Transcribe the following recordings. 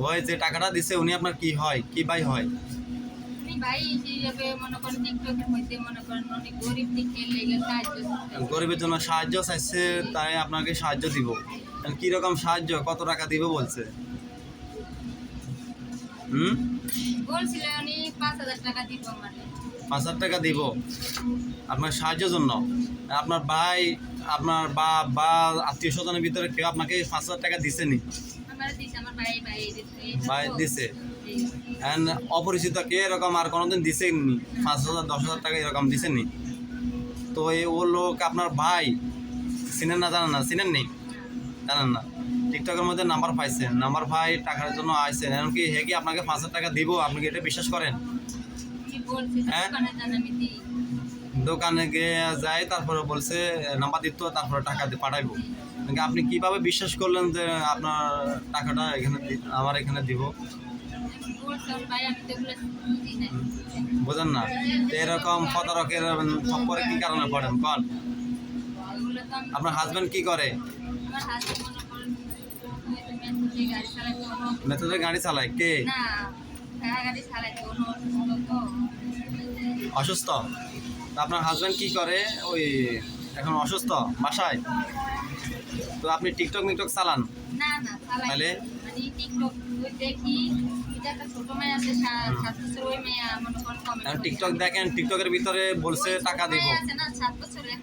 ওই যে টাকাটা দিছে উনি আপনার কি হয়? কি ভাই হয়। গরিবের জন্য সাহায্য চাইছে তাই আপনাকে সাহায্য দিব। কি রকম সাহায্য? কত টাকা দিব বলছে? হুম? পাঁচ হাজার টাকা দিব আপনার সাহায্যের জন্য? আপনার ভাই আপনার বা বা আত্মীয় স্বজনের ভিতরে কেউ আপনাকে পাঁচ হাজার টাকা দিছেনি ভাই দিছে। অপরিচিত কে এরকম আর কোনোদিন দিছেনি পাঁচ হাজার দশ হাজার টাকা এরকম দিছেনি তো এই ও লোক আপনার ভাই চিনেন না জানেন না? চিনেন নি? জানেন না? টিকটকের মধ্যে নাম্বার পাইছেন নাম্বার ভাই টাকার জন্য আইছেন। এমনকি হে কি আপনাকে পাঁচ হাজার টাকা দিব? আপনি কি এটা বিশ্বাস করেন? হ্যাঁ? দোকানে গিয়ে যায় তারপরে বলছে নাম্বার দিত তারপরে টাকা দিয়ে পাঠাইবো। আপনি কীভাবে বিশ্বাস করলেন যে আপনার টাকাটা এখানে আমার এখানে দিব? বোঝেন না। এরকম প্রতারকের সম্পর্কে কি কারণে পড়েন? কন আপনার হাজবেন্ড কি করে? মেট্রোতে গাড়ি চালায় কে? অসুস্থ। আপনার হাজবেন্ড কি করে? ওই এখন অসুস্থ? বাসায়? তো আপনি টিকটক মিকটক চালান? না না চালাই তাহলে? আমি টিকটক দেখি। টিকটক দেখেন টিকটকের ভিতরে বলছে টাকা দিব। সাত বছরের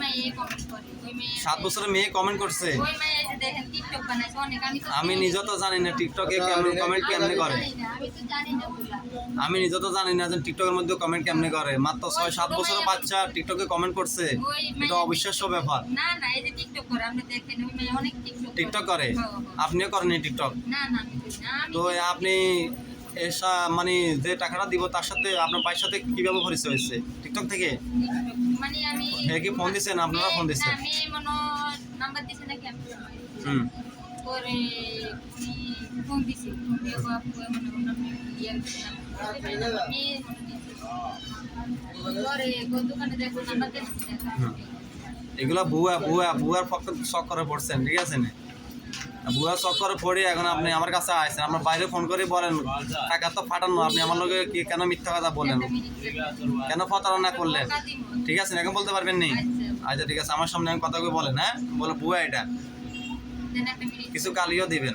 মেয়ে কমেন্ট করে ওই মেয়ে সাত বছরের মেয়ে কমেন্ট করছে। ওই মেয়ে এই যে দেখেন টিকটক বানাইছে অনেক আমি নিজে তো জানি না টিকটকে কেমন কমেন্ট কেমনে করে। আমি তো জানি না ওগুলা। আমি নিজে তো জানি না যে টিকটকের মধ্যে কমেন্ট কেমনে করে। মাত্র ছয় সাত বছরের বাচ্চা টিকটকে কমেন্ট করছে। এটা অবিশ্বাস্য ব্যাপার। না না এই যে টিকটক করে আপনি দেখেন অনেক টিকটক টিকটক করে। হ্যাঁ, হ্যাঁ। আপনিও করেন টিকটক না না আমি করি না আমি তো আপনি এসা মানে যে টাকাটা দিব তার সাথে আপনার ভাইয়ের সাথে কীভাবে পরিচয় হয়েছে টিকটক থেকে? মানে আমি কি ফোন আপনারা ফোন মেয়ে- দিছেন? না, মেয়ে নাম্বার নাকি আমি হুম। পরে ফোন ফোন দিয়ে মনে মনে আমি ইয়ে মনে পরে কোন দোকানে দেখো নাম্বার। এগুলো বুয়া বুয়া বুয়ার পক্ষে চক্করে পড়ছেন ঠিক আছে না? বুয়া চক্কর পড়ে এখন আপনি আমার কাছে আসছেন আপনার বাইরে ফোন করে বলেন টাকা তো ফাটানো আপনি আমার লোকে কি কেন মিথ্যা কথা বলেন? কেন প্রতারণা করলেন? ঠিক আছে না এখন বলতে পারবেন নি? আচ্ছা ঠিক আছে আমার সামনে আমি কথা বলেন হ্যাঁ? বলে ভুয়া এটা। কিছু কালিও দিবেন।